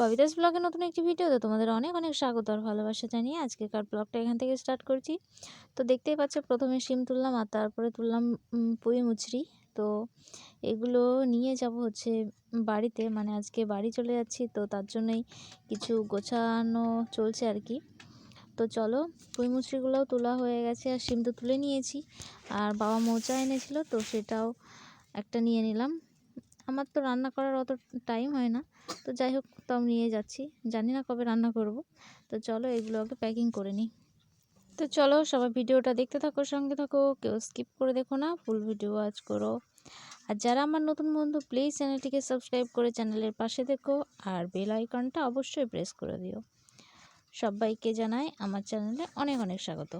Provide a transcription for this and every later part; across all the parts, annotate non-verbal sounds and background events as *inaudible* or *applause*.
ববিতাস ব্লগে নতুন একটি ভিডিওতে তোমাদের অনেক অনেক স্বাগত আর ভালোবাসা জানিয়ে আজকেকার ব্লগটা এখান থেকে স্টার্ট করছি। তো দেখতেই পাচ্ছ, প্রথমে শিম তুললাম আর তারপরে তুললাম পুঁই মুচড়ি তো এগুলো নিয়ে যাব হচ্ছে বাড়িতে মানে আজকে বাড়ি চলে যাচ্ছি, তো তার জন্যই কিছু গোছানো চলছে আর কি। তো চলো, পুঁই মুচড়িগুলোও তোলা হয়ে গেছে আর শিম তো তুলে নিয়েছি। আর বাবা মোচা এনেছিল, তো সেটাও একটা নিয়ে নিলাম। আমার তো রান্না করার অত টাইম হয় না। তো যাই হোক, তাও নিয়ে যাচ্ছি। জানি না কবে রান্না করব। তো চলো এগুলো আগে প্যাকিং করে নিই। তো চলো সবাই ভিডিওটা দেখতে থাকো, সঙ্গে থাকো। কেউ স্কিপ করে দেখো না ফুল ভিডিও ওয়াচ করো। আর যারা আমার নতুন বন্ধু প্লিজ চ্যানেলটিকে সাবস্ক্রাইব করে চ্যানেলের পাশে দেখো। আর বেল আইকনটা অবশ্যই প্রেস করে দিও। সবাইকে জানাই আমার চ্যানেলে অনেক অনেক স্বাগত।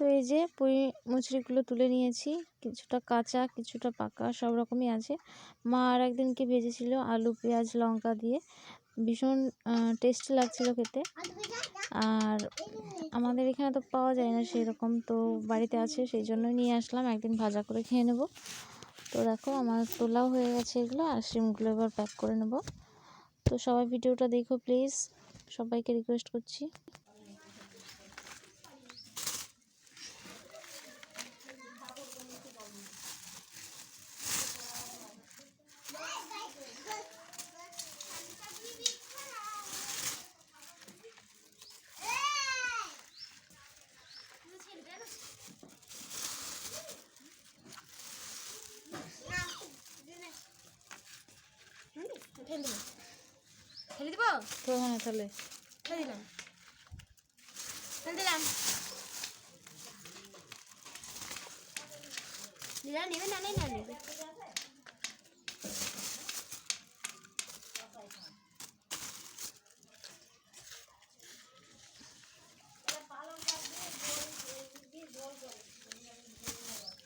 তো এই যে পুঁই মুচড়িগুলো তুলে নিয়েছি। কিছুটা কাঁচা, কিছুটা পাকা, সব রকমই আছে। মা আর একদিনকে ভেজেছিল আলু, পেঁয়াজ, লঙ্কা দিয়ে। ভীষণ টেস্টি লাগছিল খেতে। আর আমাদের এখানে তো পাওয়া যায় না সেই রকম তো বাড়িতে আছে, সেই জন্যই নিয়ে আসলাম। একদিন ভাজা করে খেয়ে নেব। তো দেখো, আমার তোলাও হয়ে গেছে এগুলো আর সিমগুলো এবার প্যাক করে নেব। তো সবাই ভিডিওটা দেখো প্লিজ সবাইকে রিকোয়েস্ট করছি। ফেলে দিব। তো হ্যাঁ তাহলে। ফেলে দিলাম। ফেলে দিলাম। নিলা নেবে না নেই না নেবে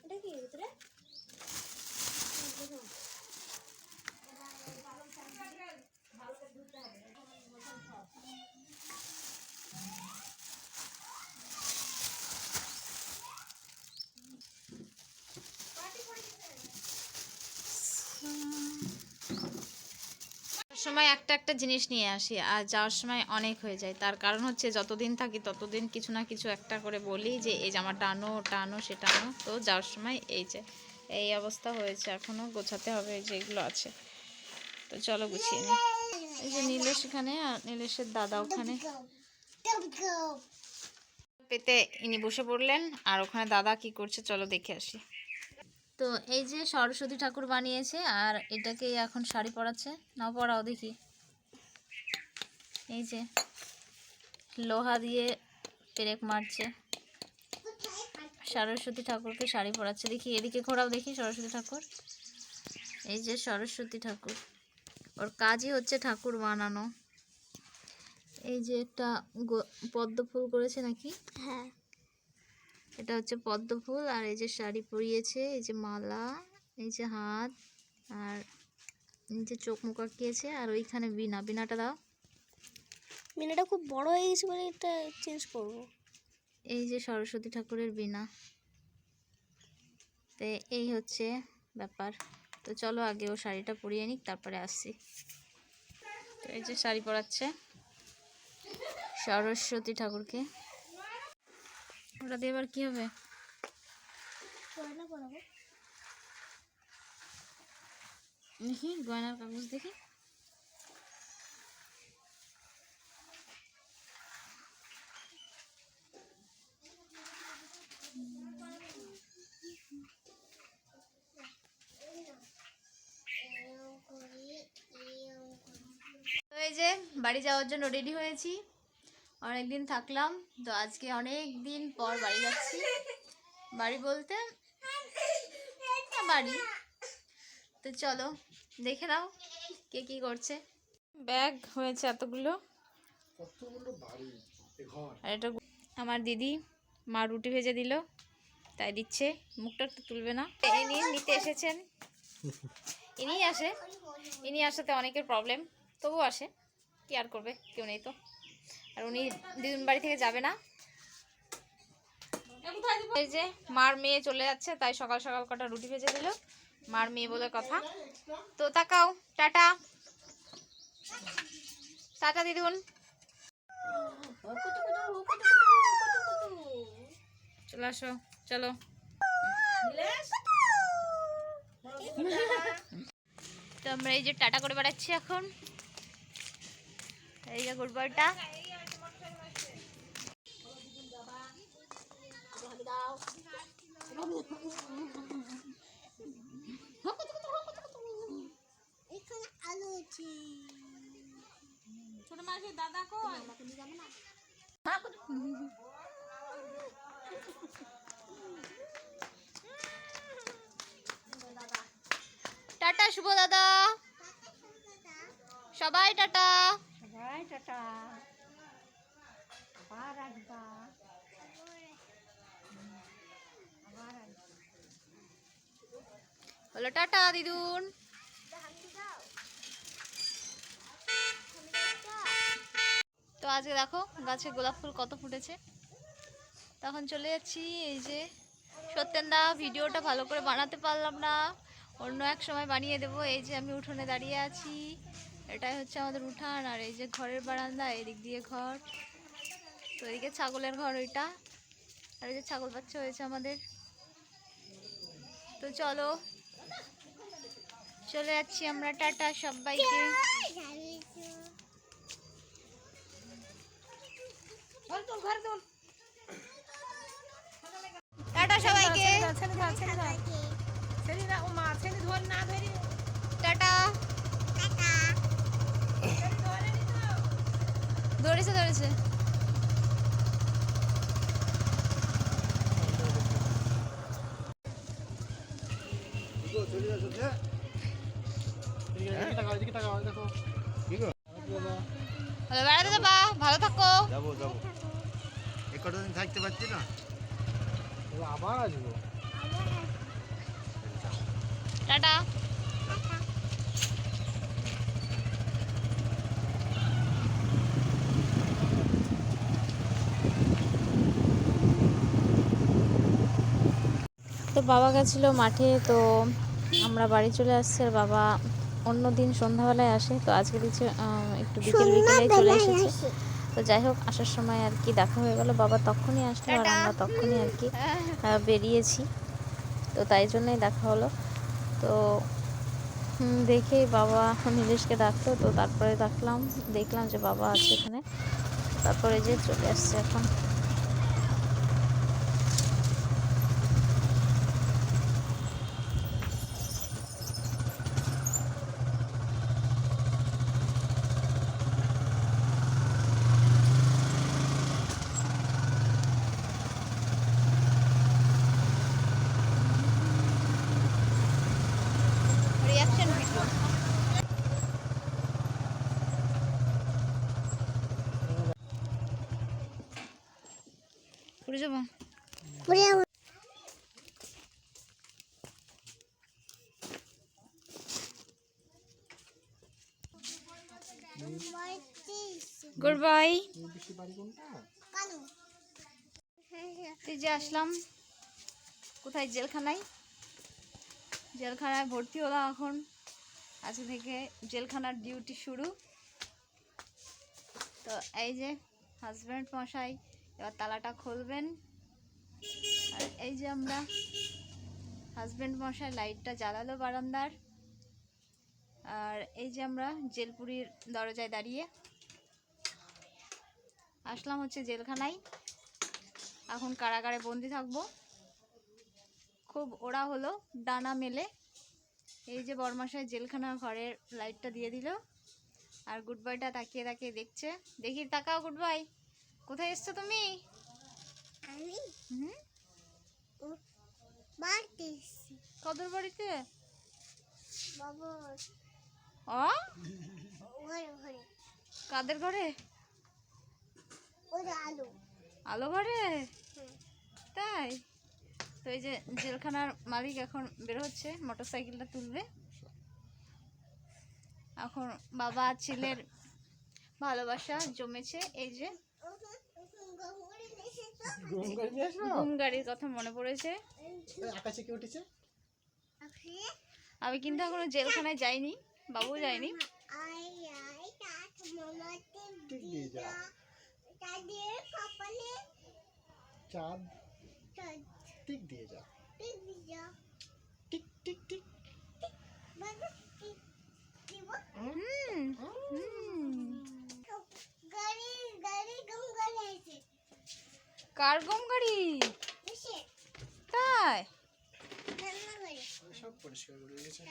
এটা কি ভিতরে সময় একটা একটা জিনিস নিয়ে আসি, আর যাওয়ার সময় অনেক হয়ে যায়। তার কারণ হচ্ছে যতদিন থাকি ততদিন কিছু না কিছু একটা করে বলি যে, এই জামাটা আনো, ওটা আনো, সেটা আনো। তো যাওয়ার সময় এই যে, এই অবস্থা হয়েছে এখনও গোছাতে হবে এই যে এগুলো আছে। তো চলো গুছিয়ে নিই। এই যে নীলেশ এখানে, আর নীলেশের দাদা ওখানে। পেতে ইনি বসে পড়লেন, আর ওখানে দাদা কি করছে চলো দেখে আসি। তো এই যে সরস্বতী ঠাকুর বানিয়েছে, আর এটাকে এখন শাড়ি পরাচ্ছে। না পরাও দেখি। এই যে লোহা দিয়ে পেরেক মারছে। সরস্বতী ঠাকুরকে শাড়ি পরাচ্ছে। দেখি, এদিকে ঘোরাও দেখি সরস্বতী ঠাকুর। এই যে সরস্বতী ঠাকুর। ওর কাজই হচ্ছে ঠাকুর বানানো। এই যে একটা পদ্ম ফুল করেছে নাকি? হ্যাঁ। এটা হচ্ছে পদ্ম ফুল আর এই যে শাড়ি পরিয়েছে এই যে মালা এই যে হাত আর এই যে চোখ মুখ আঁকিয়েছে আর ওইখানে বিনা বিনাটা দাও। বিনাটা খুব বড় হয়ে গেছে বলে এটা চেঞ্জ করব। এই যে সরস্বতী ঠাকুরের বিনা তো এই হচ্ছে ব্যাপার। তো চলো আগে ও শাড়িটা পরিয়ে নিক তারপরে আসছি। তো এই যে শাড়ি পরাচ্ছে সরস্বতী ঠাকুরকে। ওটা দিয়ে এবার কী হবে? দেখি গয়নার কাগজ দেখি। তো এই যে বাড়ি যাওয়ার জন্য রেডি হয়েছি। অনেক দিন থাকলাম তো আজকে অনেক দিন পর বাড়ি যাচ্ছি। বাড়ি বলতে বাড়ি। তো চলো দেখে নাও কে কি করছে। ব্যাগ হয়েছে এতগুলো। আর এটা আমার দিদি মা রুটি ভেজে দিল তাই দিচ্ছে। মুখটা একটু তুলবে না। ইনি নিতে এসেছেন। ইনি আসে। ইনি আসাতে অনেকের প্রবলেম তবু আসে। কি আর করবে? কেউ নেই তো। আর উনি দিদুন বাড়ি থেকে যাবে না। এই যে মার মেয়ে চলে যাচ্ছে, তাই সকাল সকাল কটা রুটি ভেজে দিল। মার মেয়ে বলে কথা। তো তাকাও, টাটা। টাটা দিদুন। চলে আসো, চলো। তো আমরা এই যে টাটা করে বেড়াচ্ছি এখন। এই যে গুড বার্ডটা এখানে আলো আছে। ছোট মাসির দাদা কই? টাটা শুভ দাদা। সবাই টাটা। সবাই টাটা। আবার আসবা। বলো টাটা, দিদুন। তো আজকে দেখো গাছে গোলাপ ফুল কত ফুটেছে। তখন চলে যাচ্ছি এই যে সত্যেন্দা ভিডিওটা ভালো করে বানাতে পারলাম না। অন্য এক সময় বানিয়ে দেবো। এই যে আমি উঠোনে দাঁড়িয়ে আছি। এটাই হচ্ছে আমাদের উঠান আর এই যে ঘরের বারান্দা এদিক দিয়ে ঘর। তো এদিকে ছাগলের ঘর ওইটা আর এই যে ছাগল বাচ্চা হয়েছে আমাদের। তো চলো চলে যাচ্ছি আমরা টাটা সবাইকে। টাটা সবাইকে। টাটা। ধরেছে ধরেছে। ভালো বেড়াতে যাবা ভালো থাকো। যাব যাব। এ কটা দিন থাকতে পারছি না। আবার আসব। টাটা। বাবা গেছিল মাঠে তো আমরা বাড়ি চলে আসছি আর বাবা অন্য দিন সন্ধ্যাবেলায় আসে তো আজকে দিচ্ছে একটু বিকেল বিকেলে চলে এসেছে। তো যাই হোক আসার সময় আর কি দেখা হয়ে গেল। বাবা তখনই আসলো আর আমরা তখনই আর কি বেরিয়েছি। তো তাই জন্যই দেখা হলো। তো দেখেই বাবা নীলেশকে ডাকতো তো তারপরে ডাকলাম দেখলাম যে বাবা আছে এখানে। তারপরে যে চলে আসছে এখন রিয়াকশন ভিডিও পুরো যাব। Good bye. তুই যে আসলাম কোথায়? জেলখানায়? জেলখানায় ভর্তি হলাম এখন। আজকে থেকে জেলখানার ডিউটি শুরু। তো এই যে হাজব্যান্ড মশাই এবার তালাটা খুলবেন। আর এই যে আমরা হাজব্যান্ড মশাই লাইটটা জ্বালালো বারান্দার। আর এই যে আমরা জেলপুরির দরজায় দাঁড়িয়ে আসলাম হচ্ছে জেলখানায়। এখন কারাগারে বন্দি থাকব। খুব ওরা হলো, ডানা মেলে। এই যে বরমাসায় জেলখানার ঘরের লাইটটা দিয়ে দিল। আর গুড বয়টা তাকিয়ে তাকিয়ে দেখছে। দেখি তাকাও গুড বয়। কোথায় এসছো তুমি? আমি? হুম? বাড়তে কদর বাড়িতে? বাবা ও কাদের ঘরে? আলো। আলো ঘরে? তাই? তো এই যে জেলখানার মালিক এখন বের হচ্ছে মোটর সাইকেলটা তুলবে। এখন বাবা ছেলের ভালোবাসা জমেছে এই যে ঘুম গাড়ির কথা মনে পড়েছে। আকাশে কি উঠেছে আমি কিন্তু এখনও জেলখানায় যাইনি বাবু যায়নি। আই আই কাঠ মামাতে টিক দিয়ে যা। তাদের কপালে চাঁদ। চাঁদ টিক দিয়ে যা। টিক টিক টিক টিক বাবা টিক দিব হুম হুম গাড়ি গাড়ি গম গাড়ি আছে কার গম গাড়ি? তাই? সব পরিষ্কার করে দিয়েছে।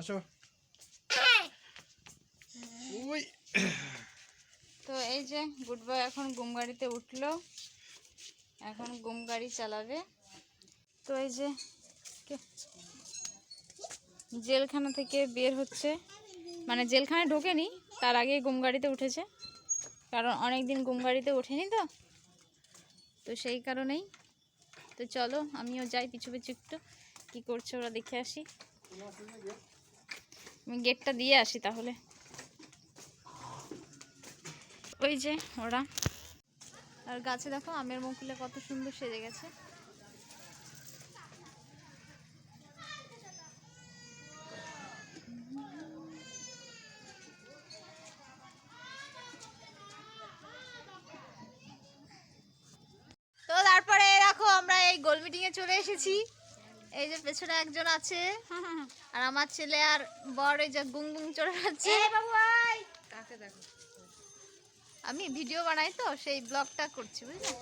আসো। ওই তো এই যে গুড বয় এখন গুম গাড়িতে উঠল। এখন গুম গাড়ি চালাবে। তো এই যে জেলখানা থেকে বের হচ্ছে। মানে জেলখানায় ঢোকেনি? তার আগে গুম গাড়িতে উঠেছে। কারণ অনেক দিন গুম গাড়িতে ওঠেনি তো। তো সেই কারণেই। তো চলো, আমিও যাই পিছু পিছু একটু। কী করছে ওরা দেখে আসি। আমি গেটটা দিয়ে আসি তাহলে। ওই যে ওরা। আর গাছে দেখো আমের মুকুলে কত সুন্দর সেজে গেছে তো তারপরে দেখো আমরা এই গোল মিটিং এ চলে এসেছি। এই যে পেছনে একজন আছে। আর আমার ছেলে আর বর এই যে গুং গুং চড়ে যাচ্ছে। কাকে আমি ভিডিও বানাই তো সেই ব্লগটা করছি বুঝলে?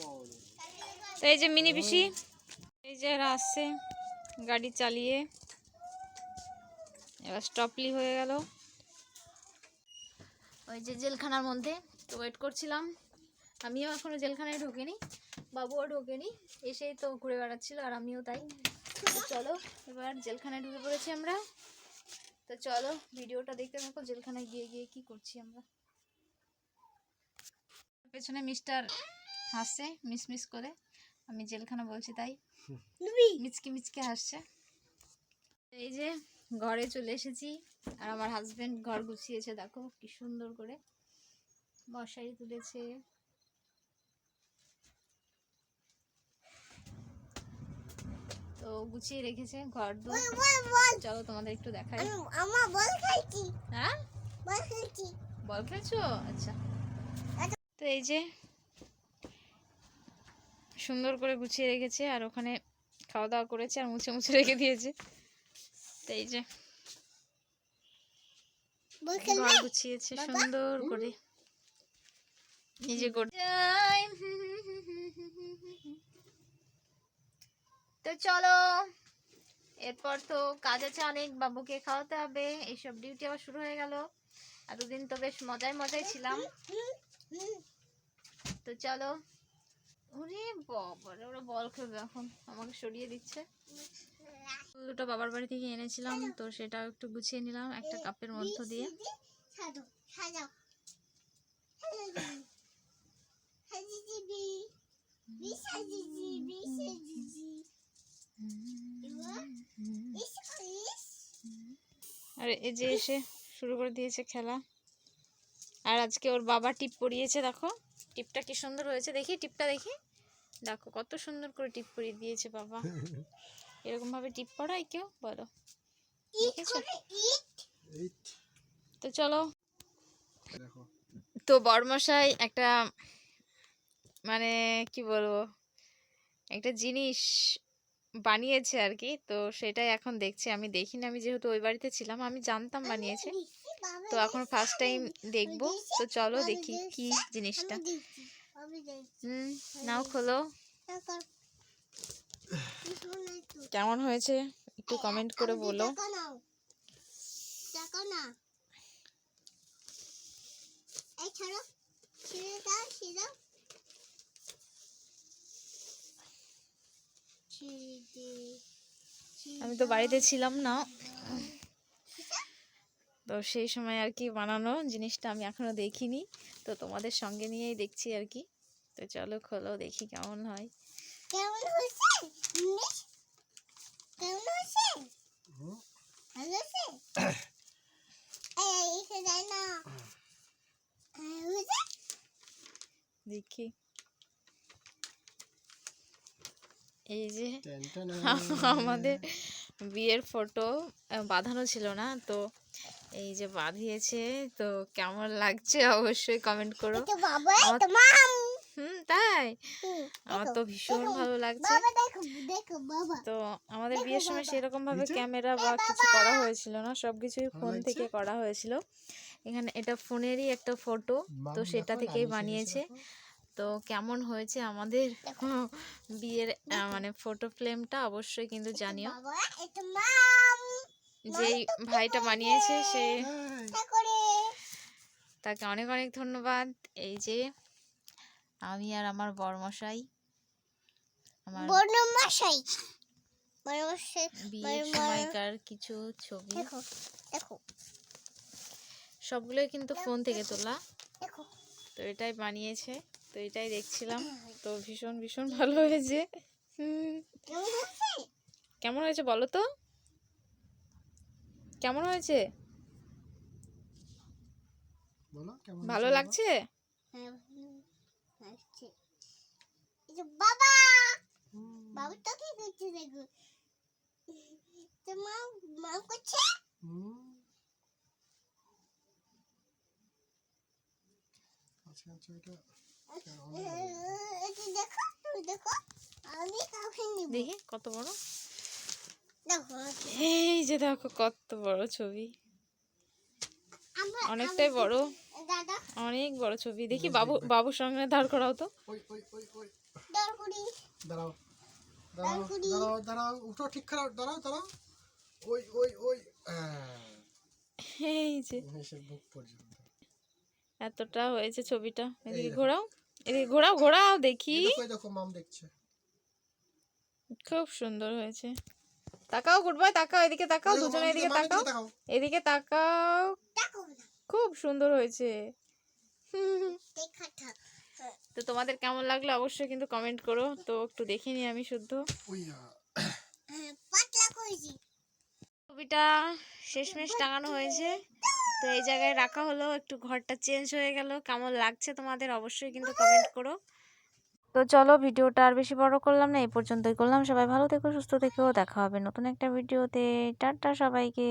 বড় তো এই যে মিনি পিসি এই যে এরা আসছে গাড়ি চালিয়ে। এবার স্টপলি হয়ে গেল। ওই যে জেলখানার মধ্যে। তো ওয়েট করছিলাম। আমিও এখনও জেলখানায় ঢোকেনি বাবুও ঢোকেনি এসেই তো ঘুরে বেড়াচ্ছিল আর আমিও তাই। চলো এবার জেলখানায় ঢুকে পড়েছি আমরা। তো চলো ভিডিওটা দেখতে থাকো জেলখানায় গিয়ে গিয়ে কি করছি আমরা। পেছনে মিস্টার হাসছে মিস মিস করে। আমি জেলখানা বলছি তাই। মিচকি মিচকে হাসছে। এই যে ঘরে চলে এসেছি। আর আমার হাজবেন্ড ঘর গুছিয়েছে দেখো কি সুন্দর করে। মশারি তুলেছে। তো গুছিয়ে রেখেছে ঘর দু চলো তোমাদের একটু দেখাই। আমার বল হ্যাঁ? বল খাইছি। বল খেলছো আচ্ছা। তো এই যে সুন্দর করে গুছিয়ে রেখেছে আর ওখানে খাওয়া দাওয়া করেছে আর মুছে মুছে রেখে দিয়েছে। এই যে ঘর গুছিয়েছে সুন্দর করে। নিজে তো চলো এরপর তো কাজ আছে অনেক বাবুকে খাওয়াতে হবে এইসব ডিউটি আবার শুরু হয়ে গেল। এতদিন তো বেশ মজায় মজায় ছিলাম। তো চলো। ওরে বাবারে ওরা বল খেলবে এখন আমাকে সরিয়ে দিচ্ছে। দুটো বাবার বাড়ি থেকে এনেছিলাম, তো সেটাও একটু গুছিয়ে নিলাম একটা কাপের মধ্য দিয়ে। আর এই যে এসে শুরু করে দিয়েছে খেলা। আর আজকে ওর বাবা টিপ পরিয়েছে, দেখো। টিপটা কি সুন্দর হয়েছে দেখি, টিপটা দেখি। দেখো, কত সুন্দর করে টিপ পরিয়ে দিয়েছে বাবা। *laughs* এরকম ভাবে টিপ পড়ায় কেউ? বলো। তো চলো। তো বড়মশাই একটা মানে কি বলব একটা জিনিস বানিয়েছে আর কি তো সেটাই এখন দেখছি। আমি দেখিনি আমি যেহেতু ওই বাড়িতে ছিলাম আমি জানতাম বানিয়েছে। তো এখন ফার্স্ট টাইম দেখব। তো চলো দেখি কি জিনিসটা। হুম নাও খোলো। কেমন হয়েছে? একটু কমেন্ট করে বলো। আমি তো বাড়িতে ছিলাম না। তো সেই সময় আর কি বানানো জিনিসটা আমি এখনও দেখিনি। তো তোমাদের সঙ্গে নিয়েই দেখছি আর কি। তো চলো খোলো দেখি কেমন হয়। কেমন হয়েছে ইংলিশ কেমন হয়েছে হুম। ভালো হয়েছে এই এসে যায় না এই, হয়েছে দেখি এই যে *laughs* আমাদের বিয়ের ফটো বাঁধানো ছিল না তো এই যে বাঁধিয়েছে তো কেমন লাগছে অবশ্যই কমেন্ট করো। হুম তাই? আমার তো ভীষণ ভালো লাগছে। বাবা দেখো দেখো বাবা। তো আমাদের বিয়ের সময়। সেরকম ভাবে ক্যামেরা বা কিছু করা হয়েছিল না সবকিছুই ফোন থেকে করা হয়েছিল। এখানে এটা ফোনেরই একটা ফটো। তো সেটা থেকেই বানিয়েছে। তো কেমন হয়েছে আমাদের বিয়ের মানে ফটো ফ্রেমটা অবশ্যই কিন্তু জানিও। যেই ভাইটা বানিয়েছে সে তাকে অনেক অনেক ধন্যবাদ। এই যে আমি আর আমার বরমশাই আমার বিয়ের সময়কার কিছু ছবি। দেখো দেখো। সবগুলোই কিন্তু ফোন থেকে তোলা। তো এটাই বানিয়েছে। তো এটাই দেখছিলাম। তো ভীষণ ভীষণ ভালো হয়েছে। কেমন হয়েছে বলো তো? কেমন হয়েছে? ভালো লাগছে? হ্যাঁ বাবা! হুম, বাবা তো কি করছে দেখো? মা মা করছে হুম। আজকের ছবিটা কেমন হলো? এটা দেখো তুমি দেখো আমি দেখি কত বড়? এই যে দেখো কত বড় ছবি। অনেকটাই বড়। অনেক বড় ছবি। দেখি বাবু বাবুর সঙ্গে দাঁড় করাও তো। দাঁড়াও দাঁড়াও দাঁড়াও উঠো ঠিক খারাপ দাঁড়াও দাঁড়াও। ওই ওই ওই এই যে। বুক পর্যন্ত এতটা হয়েছে ছবিটা। এদিকে ঘোরাও এদিকে ঘোরাও ঘোরাও দেখি। দেখো দেখো মাম দেখছে। খুব সুন্দর হয়েছে। তাকাও গুড বাই তাকাও এদিকে তাকাও দুজনে এদিকে তাকাও দিকে তাকাও। এদিকে তাকাও। না। খুব সুন্দর হয়েছে। হুম। দেখা থাক। তো তোমাদের কেমন লাগল অবশ্যই কিন্তু কমেন্ট করো। তো একটু দেখে নিই আমি শুদ্ধ। হ্যাঁ, পাতলা করেছি। ছবিটা শেষমেশ টাঙানো হয়েছে। তো এই জায়গায় রাখা হলো, একটু ঘরটা চেঞ্জ হয়ে গেল। কেমন লাগছে তোমাদের অবশ্যই কিন্তু কমেন্ট করো। তো চলো ভিডিওটা আর বেশি বড় করলাম না, এই পর্যন্তই করলাম। সবাই ভালো থেকো, সুস্থ থেকেও দেখা হবে নতুন একটা ভিডিওতে টাটা সবাইকে।